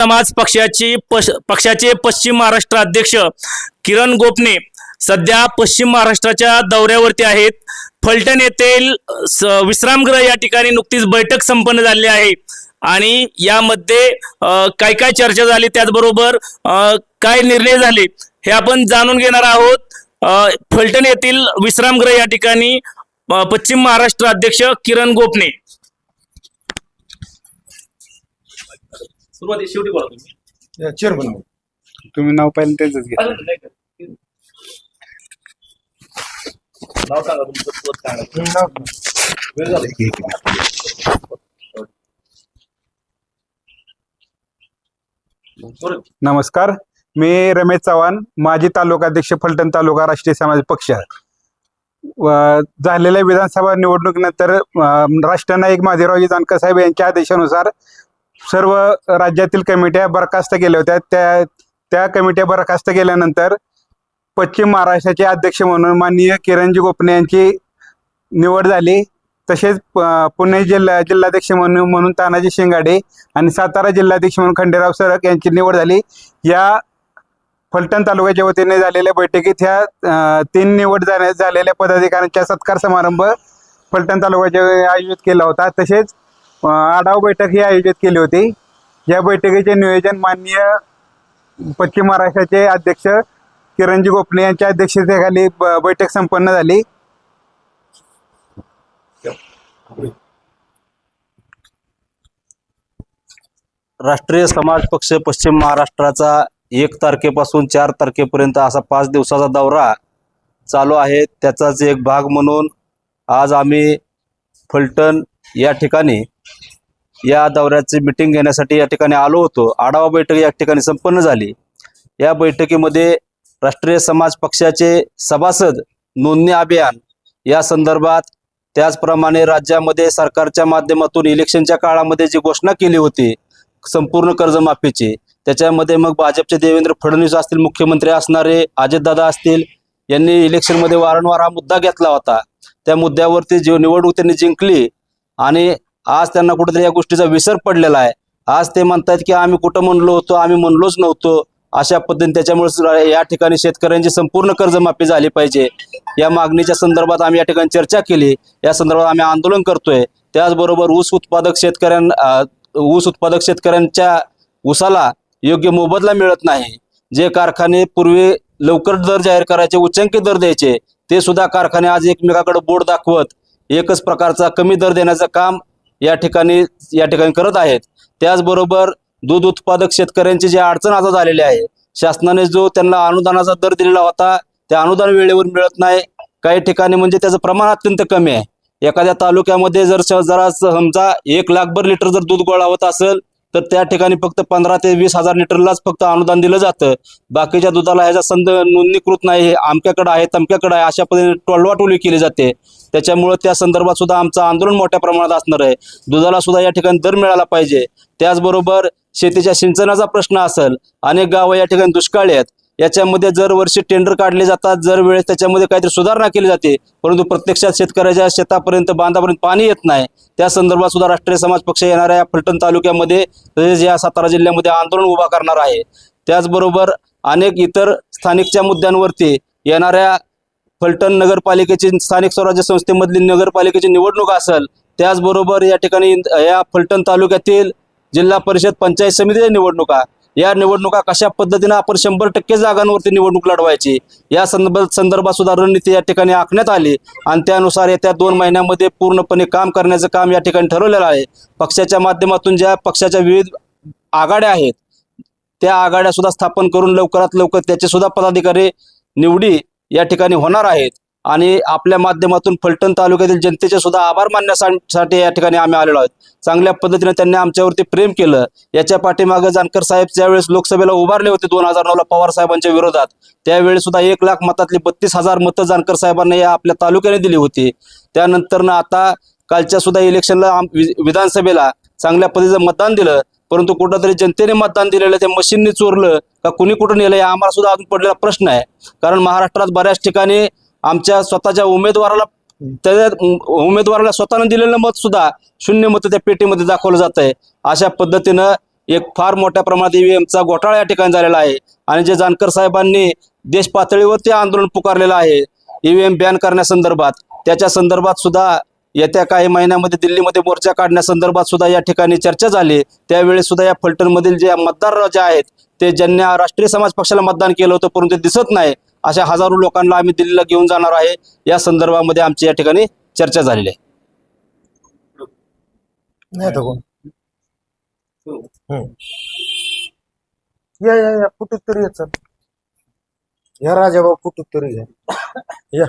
समाज पक्षाची पश- पक्षाचे पश्चिम महाराष्ट्र अध्यक्ष किरण गोपने सध्या पश्चिम महाराष्ट्राच्या दौऱ्यावरती आहेत. फलटण येथील स- विश्रामगृह या ठिकाणी नुकतीच बैठक संपन्न झाली आहे. आणि यामध्ये काय काय चर्चा झाली त्याचबरोबर काय निर्णय झाले हे आपण जाणून घेणार आहोत. फलटण येथील विश्रामगृह या ठिकाणी पश्चिम महाराष्ट्र अध्यक्ष किरण गोपने. सुरुवाती शेवटी बोला तुम्ही. चेअरमन तुम्ही नाव पाहिलं त्यांचंच घ्या नाव सांगा तुमचं पद सांगा. वेळ झाला. बरं. नमस्कार. मी रमेश चव्हाण माजी तालुकाध्यक्ष फलटण तालुका राष्ट्रीय समाज पक्ष. व- झालेल्या विधानसभा निवडणुकीनंतर अं, राष्ट्रनायक माधवरावजी जानकर साहेब यांच्या आदेशानुसार सर्व राज्यातील कमिट्या बरखास्त केल्या होत्या. त्या त्या कमिट्या बरखास्त केल्यानंतर पश्चिम महाराष्ट्राचे अध्यक्ष म्हणून माननीय किरणजी गोपणे यांची निवड झाली. तसेच पुणे जिल्हा जिल्हाध्यक्ष म्हणून म्हणून तानाजी शिंगाडे आणि सातारा जिल्हाध्यक्ष म्हणून खंडेराव सरक यांची निवड झाली. या फलटण तालुक्याच्या वतीने झालेल्या बैठकीत ह्या तीन निवड झाल्या झालेल्या पदाधिकाऱ्यांचा सत्कार समारंभ फलटण तालुक्याच्या आयोजित केला होता. तसेच आढावा बैठक ही आयोजित केली होती. या बैठकीचे नियोजन माननीय पश्चिम महाराष्ट्राचे अध्यक्ष किरणजी गोपने यांच्या अध्यक्षतेखाली ब- बैठक संपन्न झाली. राष्ट्रीय समाज पक्ष पश्चिम महाराष्ट्राचा एक तारखेपासून चार तारखेपर्यंत असा पाच दिवसाचा दौरा चालू आहे. त्याचाच एक भाग म्हणून आज आम्ही फलटण या ठिकाणी या दौऱ्याची मिटिंग घेण्यासाठी या ठिकाणी आलो होतो. आढावा बैठक या ठिकाणी संपन्न झाली. या बैठकीमध्ये राष्ट्रीय समाज पक्षाचे सभासद नोंदणी अभियान या संदर्भात त्याचप्रमाणे राज्यामध्ये सरकारच्या माध्यमातून इलेक्शनच्या काळामध्ये जी घोषणा केली होती संपूर्ण कर्जमाफीची त्याच्यामध्ये मग भाजपचे देवेंद्र फडणवीस असतील मुख्यमंत्री असणारे अजितदादा असतील यांनी इलेक्शनमध्ये वारंवार हा मुद्दा घेतला होता. त्या मुद्द्यावरती जी निवडणूक त्यांनी जिंकली आणि आज त्यांना कुठेतरी या गोष्टीचा विसर पडलेला आहे. आज ते म्हणतात की आम्ही कुठं म्हणलो होतो आम्ही म्हणलोच नव्हतो. अशा पद्धतीने त्याच्यामुळे या ठिकाणी शेतकऱ्यांची संपूर्ण कर्जमाफी झाली पाहिजे. या मागणीच्या संदर्भात आम्ही या ठिकाणी चर्चा केली. या संदर्भात आम्ही आंदोलन करतोय. त्याचबरोबर ऊस उत्पादक शेतकऱ्यां ऊस उत्पादक शेतकऱ्यांच्या ऊसाला योग्य मोबदला मिळत नाही. जे कारखाने पूर्वी लवकर दर जाहीर करायचे उच्चांकी दर द्यायचे ते सुद्धा कारखाने आज एकमेकाकडे बोर्ड दाखवत एकच प्रकारचा कमी दर देण्याचं काम या ठिकाणी या ठिकाणी करत आहेत. त्याचबरोबर दूध उत्पादक शेतकऱ्यांची जी अडचण आता झालेली आहे शासनाने जो त्यांना अनुदानाचा दर दिलेला होता ते अनुदान वेळेवर मिळत नाही. काही ठिकाणी म्हणजे त्याचं प्रमाण अत्यंत कमी आहे. एखाद्या तालुक्यामध्ये जर जरा समजा एक लाखभर लिटर जर दूध गोळा होत असेल तर त्या ठिकाणी फक्त पंधरा ते वीस हजार लिटरलाच फक्त अनुदान दिलं जातं. बाकीच्या दुधाला ह्याचा संद नोंदणीकृत नाही हे आमक्याकडं आहे तमक्याकडे आहे अशा पद्धतीने टोलवाटोली केली जाते. त्याच्यामुळं त्या संदर्भात सुद्धा आमचं आंदोलन मोठ्या प्रमाणात असणार आहे. दुधाला सुद्धा या ठिकाणी दर मिळाला पाहिजे. त्याचबरोबर शेतीच्या सिंचनाचा प्रश्न असेल अनेक गावं या ठिकाणी दुष्काळी आहेत. याच्यामध्ये जर वर्षी टेंडर काढले जातात जर वेळेस त्याच्यामध्ये काहीतरी सुधारणा केली जाते परंतु प्रत्यक्षात शेतकऱ्याच्या शेतापर्यंत बांधापर्यंत पाणी येत नाही त्या संदर्भात सुद्धा राष्ट्रीय समाज पक्ष येणाऱ्या फलटण तालुक्यामध्ये तसेच या सातारा जिल्ह्यामध्ये आंदोलन उभा करणार आहे. त्याचबरोबर अनेक इतर स्थानिकच्या मुद्द्यांवरती येणाऱ्या फलटण नगरपालिकेची स्थानिक स्वराज्य संस्थेमधली नगरपालिकेची निवडणूक असेल त्याचबरोबर या ठिकाणी या फलटण तालुक्यातील जिल्हा परिषद पंचायत समितीच्या निवडणुका या निवडणुका कशा पद्धतीनं आपण शंभर टक्के जागांवरती निवडणूक लढवायची? या संदर्भात संदर्भात सुद्धा रणनीती या ठिकाणी आखण्यात आली आणि त्यानुसार येत्या दोन महिन्यामध्ये पूर्णपणे काम करण्याचं काम या ठिकाणी ठरवलेलं आहे. पक्षाच्या माध्यमातून ज्या पक्षाच्या विविध आघाड्या आहेत त्या आघाड्या सुद्धा स्थापन करून लवकरात लवकर त्याचे सुद्धा पदाधिकारी निवडी या ठिकाणी होणार आहेत. आणि आपल्या माध्यमातून फलटण तालुक्यातील जनतेचे सुद्धा आभार मानण्यासाठी या ठिकाणी आम्ही आलेलो आहोत. चांगल्या पद्धतीने त्यांनी आमच्यावरती प्रेम केलं. याच्या पाठीमागे जानकर साहेब ज्यावेळेस लोकसभेला उभारले होते दोन हजार नऊला पवार साहेबांच्या विरोधात त्यावेळी सुद्धा एक लाख मतातली बत्तीस हजार मतं जानकर साहेबांना या आपल्या तालुक्याने दिली होती. त्यानंतर आता कालच्या सुद्धा इलेक्शनला विधानसभेला चांगल्या पद्धतीचं मतदान दिलं. परंतु कुठंतरी जनतेने मतदान दिलेलं ते मशीनने चोरलं का कुणी कुठं नेलं हे आम्हाला सुद्धा अजून पडलेला प्रश्न आहे. कारण महाराष्ट्रात बऱ्याच ठिकाणी आमच्या स्वतःच्या उमेदवाराला त्या उमेदवाराला स्वतःनं दिलेलं मत सुद्धा शून्य मत त्या पेटीमध्ये दाखवलं जात आहे अशा पद्धतीनं एक फार मोठ्या प्रमाणात ईव्हीएमचा घोटाळा या ठिकाणी झालेला आहे. आणि जे जानकर साहेबांनी देश पातळीवरती आंदोलन पुकारलेलं आहे ईव्हीएम बॅन करण्यासंदर्भात. त्याच्या संदर्भात सुद्धा येत्या काही महिन्यामध्ये दिल्लीमध्ये मोर्चा काढण्यासंदर्भात सुद्धा या ठिकाणी चर्चा झाली. त्यावेळी सुद्धा या फलटणमधील जे मतदार जे आहेत ते ज्यांनी राष्ट्रीय समाज पक्षाला मतदान केलं होतं परंतु ते दिसत नाही. अशा हजारो लोकांना आम्ही दिल्लीला घेऊन जाणार आहे. या संदर्भामध्ये आमची या ठिकाणी चर्चा झालेली आहे. नाही तर कोण. या या या. कुठं तरी याच या राजाभाऊ कुठं तरी या. या.